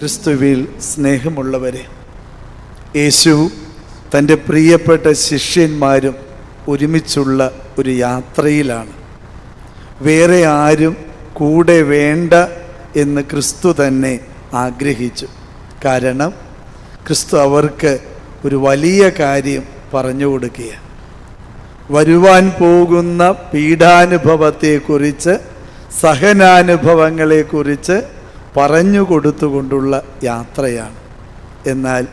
ക്രിസ്തുവിൽ സ്നേഹമുള്ളവരെ യേശു തന്റെ പ്രിയപ്പെട്ട ശിഷ്യന്മാരും ഒരുമിച്ചുള്ള ഒരു യാത്രയിലാണ്. വേറെ ആരും കൂടെ വേണ്ട എന്ന് ക്രിസ്തു തന്നെ ആഗ്രഹിച്ചു. കാരണം ക്രിസ്തു അവർക്ക് ഒരു വലിയ കാര്യം പറഞ്ഞു കൊടുക്കുകയാണ്. വരുവാൻ പോകുന്ന പീഡാനുഭവത്തെക്കുറിച്ച് സഹനാനുഭവങ്ങളെക്കുറിച്ച് പറഞ്ഞു കൊടുത്തുകൊണ്ടുള്ള യാത്രയാണ്. എന്നാൽ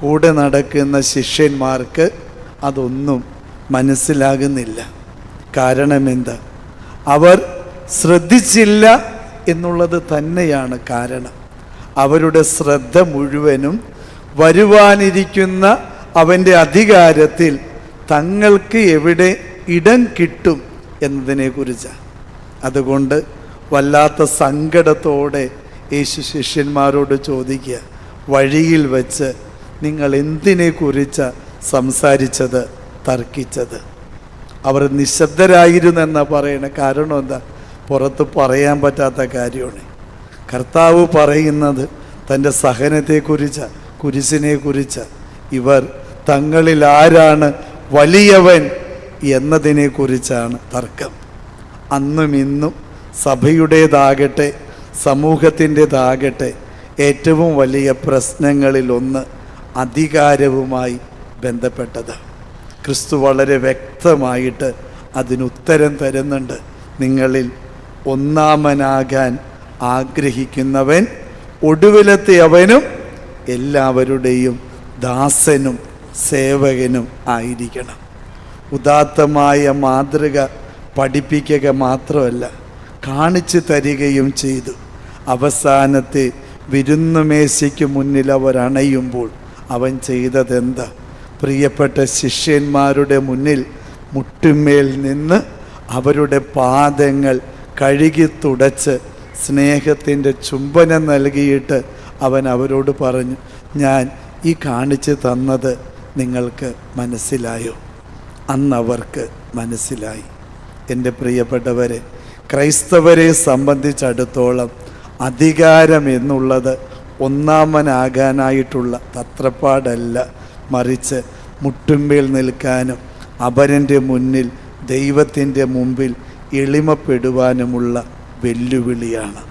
കൂടെ നടക്കുന്ന ശിഷ്യന്മാർക്ക് അതൊന്നും മനസ്സിലാകുന്നില്ല. കാരണമെന്താ? അവർ ശ്രദ്ധിച്ചില്ല എന്നുള്ളത് തന്നെയാണ് കാരണം. അവരുടെ ശ്രദ്ധ മുഴുവനും വരുവാനിരിക്കുന്ന അവന്റെ അധികാരത്തിൽ തങ്ങൾക്ക് എവിടെ ഇടം കിട്ടും എന്നതിനെക്കുറിച്ചാണ്. അതുകൊണ്ട് വല്ലാത്ത സങ്കടത്തോടെ യേശു ശിഷ്യന്മാരോട് ചോദിക്കുക വഴിയിൽ വച്ച് നിങ്ങൾ എന്തിനെക്കുറിച്ച് സംസാരിച്ചത് തർക്കിച്ചത്? അവർ നിശബ്ദരായിരുന്നു എന്നാ പറയണ കാരണം എന്താ? പുറത്ത് പറയാൻ പറ്റാത്ത കാര്യമാണ്. കർത്താവ് പറയുന്നത് തന്റെ സഹനത്തെക്കുറിച്ച് കുരിശിനെക്കുറിച്ച്. ഇവർ തങ്ങളിൽ ആരാണ് വലിയവൻ എന്നതിനെക്കുറിച്ചാണ് തർക്കം. അന്നും ഇന്നും സഭയുടേതാകട്ടെ സമൂഹത്തിന്റെതാകട്ടെ ഏറ്റവും വലിയ പ്രശ്നങ്ങളിലൊന്ന് അധികാരവുമായി ബന്ധപ്പെട്ടത്. ക്രിസ്തു വളരെ വ്യക്തമായിട്ട് അതിനുത്തരം തരുന്നുണ്ട്. നിങ്ങളിൽ ഒന്നാമനാകാൻ ആഗ്രഹിക്കുന്നവൻ ഒടുവിലത്തെ അവനും എല്ലാവരുടെയും ദാസനും സേവകനും ആയിരിക്കണം. ഉദാത്തമായ മാതൃക പഠിപ്പിക്കുക മാത്രമല്ല കാണിച്ചു തരികയും ചെയ്തു. അവസാനത്തെ വിരുന്നുമേശയ്ക്ക് മുന്നിൽ അവർ അണയുമ്പോൾ അവൻ ചെയ്തതെന്താ? പ്രിയപ്പെട്ട ശിഷ്യന്മാരുടെ മുന്നിൽ മുട്ടുമേൽ നിന്ന് അവരുടെ പാദങ്ങൾ കഴുകി തുടച്ച് സ്നേഹത്തിന്റെ ചുംബനം നൽകിയിട്ട് അവൻ അവരോട് പറഞ്ഞു ഞാൻ ഈ കാണിച്ചു തന്നത് നിങ്ങൾക്ക് മനസ്സിലായോ? അന്നവർക്ക് മനസ്സിലായി. എന്റെ പ്രിയപ്പെട്ടവരെ ക്രൈസ്തവരെ സംബന്ധിച്ചിടത്തോളം അധികാരം എന്നുള്ളത് ഒന്നാമനാകാനായിട്ടുള്ള തത്രപ്പാടല്ല. മറിച്ച് മുട്ടുമ്പിൽ നിൽക്കാനും അപരന്റെ മുന്നിൽ ദൈവത്തിന്റെ മുമ്പിൽ എളിമപ്പെടുവാനുമുള്ള വെല്ലുവിളിയാണ്.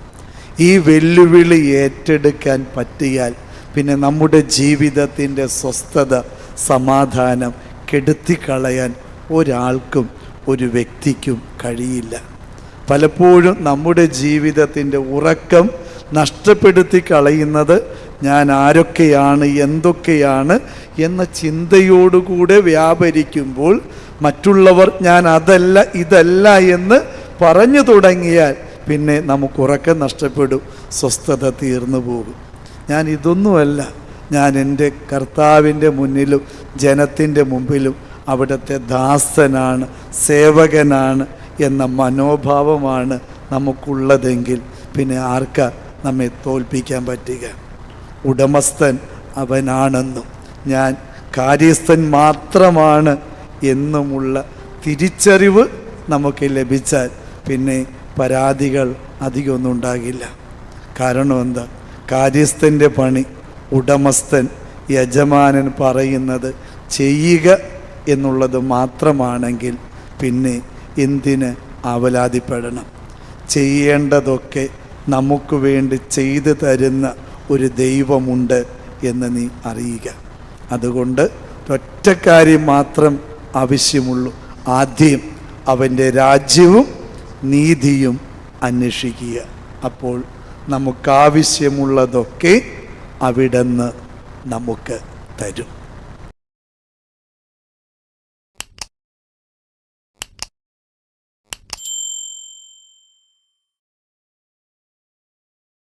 ഈ വെല്ലുവിളി ഏറ്റെടുക്കാൻ പറ്റിയാൽ പിന്നെ നമ്മുടെ ജീവിതത്തിന്റെ സ്വസ്ഥത സമാധാനം കെടുത്തിക്കളയാൻ ഒരാൾക്കും ഒരു വ്യക്തിക്കും കഴിയില്ല. പലപ്പോഴും നമ്മുടെ ജീവിതത്തിന്റെ ഉറക്കം നഷ്ടപ്പെടുത്തി കളയുന്നത് ഞാൻ ആരൊക്കെയാണ് എന്തൊക്കെയാണ് എന്ന ചിന്തയോടുകൂടെ വ്യാപരിക്കുമ്പോൾ മറ്റുള്ളവർ ഞാൻ അതല്ല ഇതല്ല എന്ന് പറഞ്ഞു തുടങ്ങിയാൽ പിന്നെ നമുക്ക് ഉറക്കം നഷ്ടപ്പെടും സ്വസ്ഥത തീർന്നു പോകും. ഞാൻ ഇതൊന്നുമല്ല ഞാൻ എന്റെ കർത്താവിന്റെ മുന്നിലും ജനത്തിന്റെ മുമ്പിലും അവിടുത്തെ ദാസനാണ് സേവകനാണ് എന്ന മനോഭാവമാണ് നമുക്കുള്ളതെങ്കിൽ പിന്നെ ആർക്ക നമ്മെ തോൽപ്പിക്കാൻ പറ്റുക? ഉടമസ്ഥൻ അവനാണെന്നും ഞാൻ കാര്യസ്ഥൻ മാത്രമാണ് എന്നുമുള്ള തിരിച്ചറിവ് നമുക്ക് ലഭിച്ചാൽ പിന്നെ പരാതികൾ അധികമൊന്നും ഉണ്ടാകില്ല. കാരണം എന്താ? കാര്യസ്ഥന്റെ പണി ഉടമസ്ഥൻ യജമാനൻ പറയുന്നത് ചെയ്യുക എന്നുള്ളത് മാത്രമാണെങ്കിൽ പിന്നെ എന്തിന് അവലാതിപ്പെടണം? ചെയ്യേണ്ടതൊക്കെ നമുക്ക് വേണ്ടി ചെയ്തു തരുന്ന ഒരു ദൈവമുണ്ട് എന്ന് നീ അറിയുക. അതുകൊണ്ട് ഒറ്റ കാര്യം മാത്രം ആവശ്യമുള്ളൂ. ആദ്യം അവന്റെ രാജ്യവും നീതിയും അന്വേഷിക്കുക. അപ്പോൾ നമുക്കാവശ്യമുള്ളതൊക്കെ അവിടുന്ന് നമുക്ക് തരും.